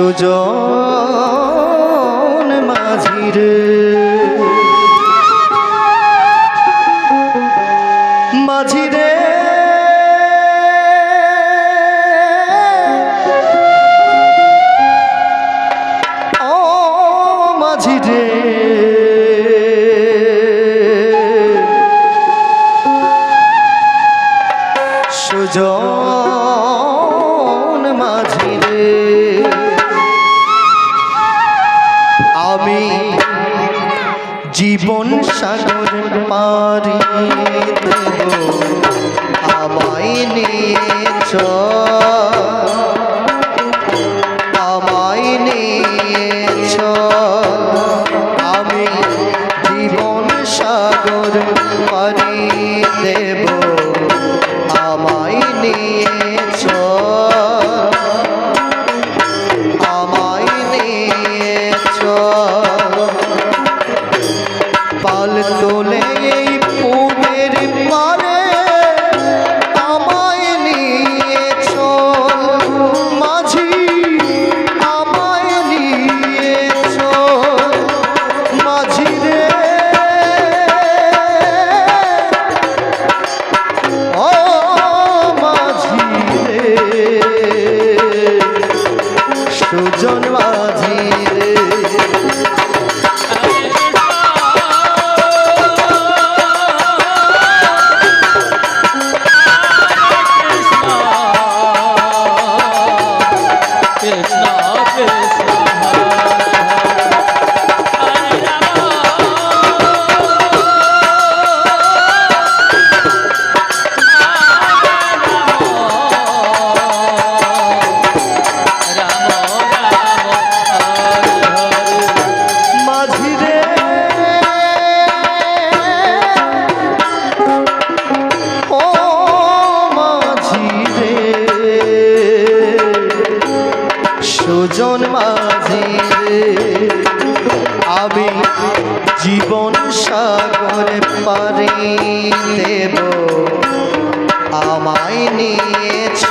সুজন মাঝির। মাঝিরে ও মাঝিরে। সুজন সাগর পারি দুজন মাঝে। আমি জীবন সাগর পারি দেব। আমায় নিয়েছ